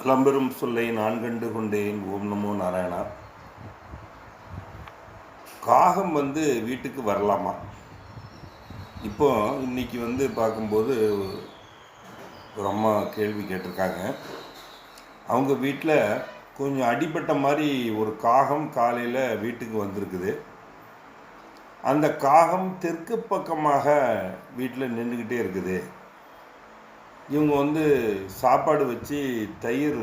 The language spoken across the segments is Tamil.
அலம்பெரும் சொல்லை நான் கண்டு கொண்டேன். ஓம் நமோ நாராயணா. காகம் வந்து வீட்டுக்கு வரலாமா? இப்போ இன்னைக்கு வந்து பார்க்கும்போது ஒரு அம்மா கேள்வி கேட்டிருக்காங்க. அவங்க வீட்டில் கொஞ்சம் அடிபட்ட மாதிரி ஒரு காகம் காலையில் வீட்டுக்கு வந்திருக்குது. அந்த காகம் தெற்கு பக்கமாக வீட்டில் நின்றுக்கிட்டே இருக்குது. இவங்க வந்து சாப்பாடு வச்சு தயிர்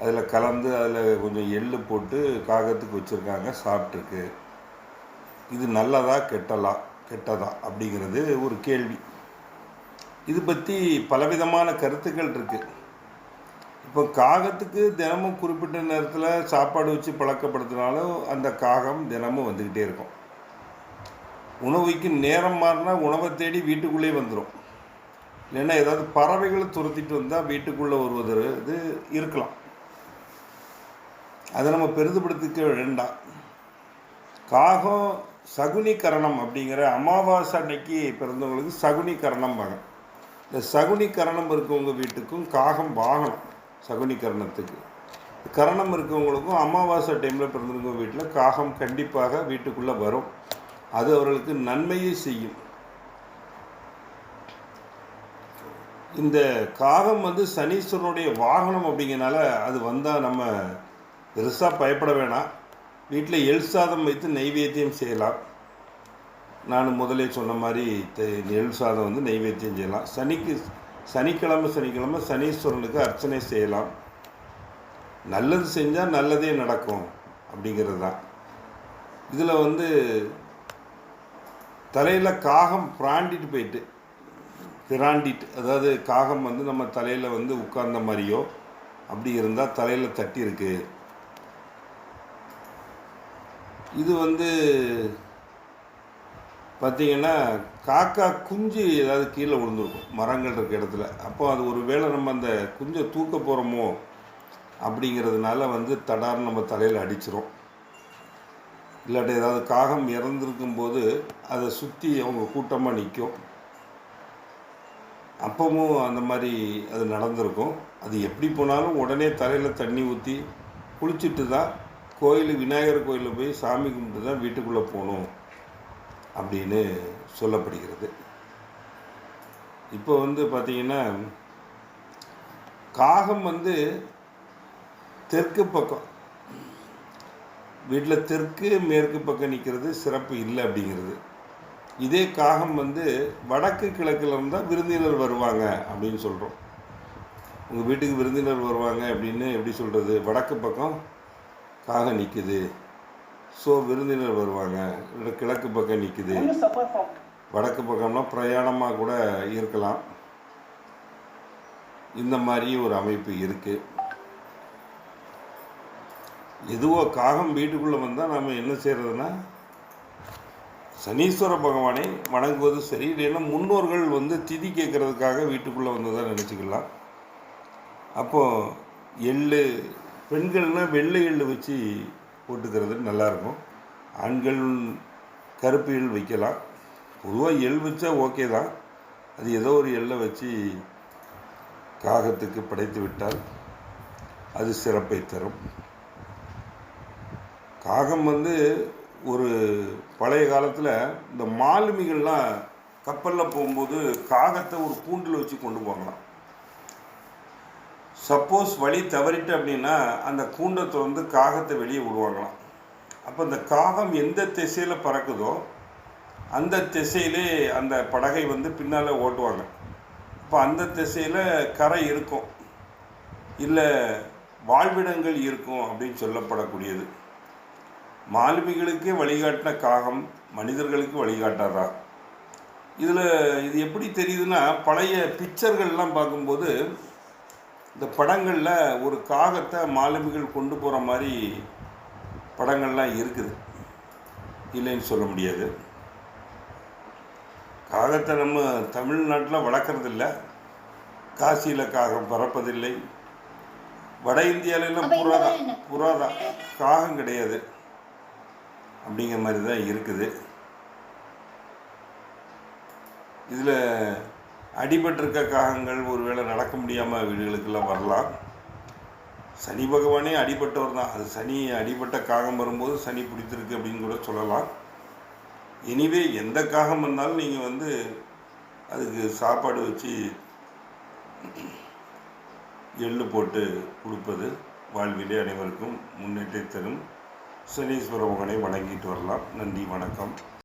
அதில் கலந்து அதில் கொஞ்சம் எள்ளு போட்டு காகத்துக்கு வச்சுருக்காங்க சாப்பிட்ருக்கு இது நல்லதா கெட்டலா கெட்டதா அப்படிங்கிறது ஒரு கேள்வி. இது பற்றி பலவிதமான கருத்துக்கள் இருக்குது இப்போ காகத்துக்கு தினமும் குறிப்பிட்ட நேரத்தில் சாப்பாடு வச்சு பழக்கப்படுத்தினாலும் அந்த காகம் தினமும் வந்துக்கிட்டே இருக்கும். உணவுக்கு நேரம் மாறினா உணவை தேடி வீட்டுக்குள்ளே வந்துடும் இல்லைன்னா ஏதாவது பறவைகளை துரத்திட்டு வந்தால் வீட்டுக்குள்ளே வருவது இது இருக்கலாம். அதை நம்ம பெரிதுபடுத்திக்க வேண்டாம். காகம் சகுனிகரணம் அப்படிங்கிற அமாவாசை அன்னைக்கு பிறந்தவங்களுக்கு சகுனி வாங்க இந்த சகுனி கரணம் இருக்கவங்க வீட்டுக்கும் காகம் வாகனம் சகுனிகரணத்துக்கு. கரணம் இருக்கவங்களுக்கும் அமாவாசை டைமில் பிறந்தவங்க வீட்டில் காகம் கண்டிப்பாக வீட்டுக்குள்ளே வரும். அது அவர்களுக்கு நன்மையை செய்யும். இந்த காகம் வந்து சனீஸ்வரனுடைய வாகனம் அப்படிங்கிறனால அது வந்தால் நம்ம பெருசாக பயப்பட வேணாம். வீட்டில் எள் சாதம் வைத்து நெய்வேத்தியம் செய்யலாம். நான் முதலே சொன்ன மாதிரி தெ- எள் சாதம் வந்து நெய்வேத்தியம் செய்யலாம். சனிக்கு சனிக்கிழமை சனிக்கிழமை சனீஸ்வரனுக்கு அர்ச்சனை செய்யலாம். நல்லது செஞ்சால் நல்லதே நடக்கும் அப்படிங்கிறது தான். இதில் வந்து தலையில் காகம் பிராண்டிட்டு போயிட்டு பிராண்டிட் அதாவது காகம் வந்து நம்ம தலையில் வந்து உட்கார்ந்த மாதிரியோ அப்படி இருந்தால் தலையில் தட்டி இருக்கு. இது வந்து பார்த்தீங்கன்னா காக்கா குஞ்சு ஏதாவது கீழே விழுந்துருக்கும் மரங்கள் இருக்க இடத்துல. அப்போ அது ஒரு வேளை நம்ம அந்த குஞ்சை தூக்க போகிறோமோ அப்படிங்கிறதுனால வந்து தடார் நம்ம தலையில் அடிச்சிரும். இல்லாட்டி ஏதாவது காகம் இறந்துருக்கும் போது அதை சுற்றி அவங்க கூட்டமாக நிற்கும் அப்பவும் அந்த மாதிரி அது நடந்திருக்கும். அது எப்படி போனாலும் உடனே தலையில் தண்ணி ஊற்றி குளிச்சுட்டு தான் கோயில் விநாயகர் கோயிலில் போய் சாமி கும்பிட்டு தான் வீட்டுக்குள்ளே போகணும் அப்படின்னு சொல்லப்படுகிறது. இப்போ வந்து பார்த்திங்கன்னா காகம் வந்து தெற்கு பக்கம் வீட்டில் தெற்கு மேற்கு பக்கம் நிற்கிறது சிறப்பு இல்லை அப்படிங்கிறது. இதே காகம் வந்து வடக்கு கிழக்கில் இருந்தால் விருந்தினர் வருவாங்க அப்படின்னு சொல்கிறோம் உங்கள் வீட்டுக்கு விருந்தினர் வருவாங்க அப்படின்னு எப்படி சொல்கிறது வடக்கு பக்கம் காகம் நிற்குது ஸோ விருந்தினர் வருவாங்க. இல்லை கிழக்கு பக்கம் நிற்குது வடக்கு பக்கம்னா பிரயாணமாக கூட இருக்கலாம். இந்த மாதிரி ஒரு அமைப்பு இருக்குது எதுவோ காகம் வீட்டுக்குள்ளே வந்தால் நாம் என்ன செய்கிறதுனா சனீஸ்வர பகவானை வணங்குவது சரி இல்லைன்னா முன்னோர்கள் வந்து திதி கேட்கறதுக்காக வீட்டுக்குள்ளே வந்ததாக நினச்சிக்கலாம். அப்போது எள்ளு பெண்கள்னால் வெள்ளை எள்ளு வச்சு போட்டுக்கிறது நல்லாயிருக்கும் ஆண்கள் கருப்பு எள் வைக்கலாம். பொதுவாக எள் வச்சா ஓகே தான். அது ஏதோ ஒரு எள்ளை வச்சு காகத்துக்கு படைத்து விட்டால் அது சிறப்பை தரும். காகம் வந்து ஒரு பழைய காலத்தில் இந்த மாலுமிகள்லாம் கப்பலில் போகும்போது காகத்தை ஒரு கூண்டில் வச்சு கொண்டு போகலாம். சப்போஸ் வழி தவறிட்டு அப்படின்னா அந்த கூண்டை திறந்து காகத்தை வெளியே விடுவாங்களாம். அப்போ இந்த காகம் எந்த திசையில் பறக்குதோ அந்த திசையிலே அந்த படகை வந்து பின்னால் ஓட்டுவாங்க. அப்போ அந்த திசையில் கரை இருக்கும். இல்லை வாழ்விடங்கள் இருக்கும் அப்படின்னு சொல்லப்படக்கூடியது. மாலுமிகளுக்கே வழிகாட்டின காகம் மனிதர்களுக்கு வழிகாட்டாரா இதில் இது எப்படி தெரியுதுன்னா பழைய பிக்சர்கள்லாம் பார்க்கும்போது இந்த படங்களில் ஒரு காகத்தை மாலுமிகள் கொண்டு போகிற மாதிரி படங்கள்லாம் இருக்குது. இல்லைன்னு சொல்ல முடியாது. காகத்தை நம்ம தமிழ்நாட்டில் வளர்க்குறதில்ல. காசியில் காகம் பறப்பதில்லை. வட இந்தியாவிலலாம் அப்ப இந்த புறாதான்? புறாதான் காகம் கிடையாது. அப்படிங்கிற மாதிரி தான் இருக்குது. இதில் அடிபட்டிருக்க காகங்கள் ஒருவேளை நடக்க முடியாமல் வீடுகளுக்கெல்லாம் வரலாம். சனி பகவானே அடிபட்டவர் தான். அது சனி அடிபட்ட காகம் வரும்போது சனி பிடித்திருக்கு அப்படின்னு கூட சொல்லலாம். எனிவே எந்த காகம் வந்தாலும் நீங்கள் வந்து அதுக்கு சாப்பாடு வச்சு எள்ளு போட்டு கொடுப்பது வாழ்விலே அனைவருக்கும் முன்னேற்றை தரும். சனீஸ்வர மகனை வணங்கிட்டு வரலாம். நன்றி வணக்கம்.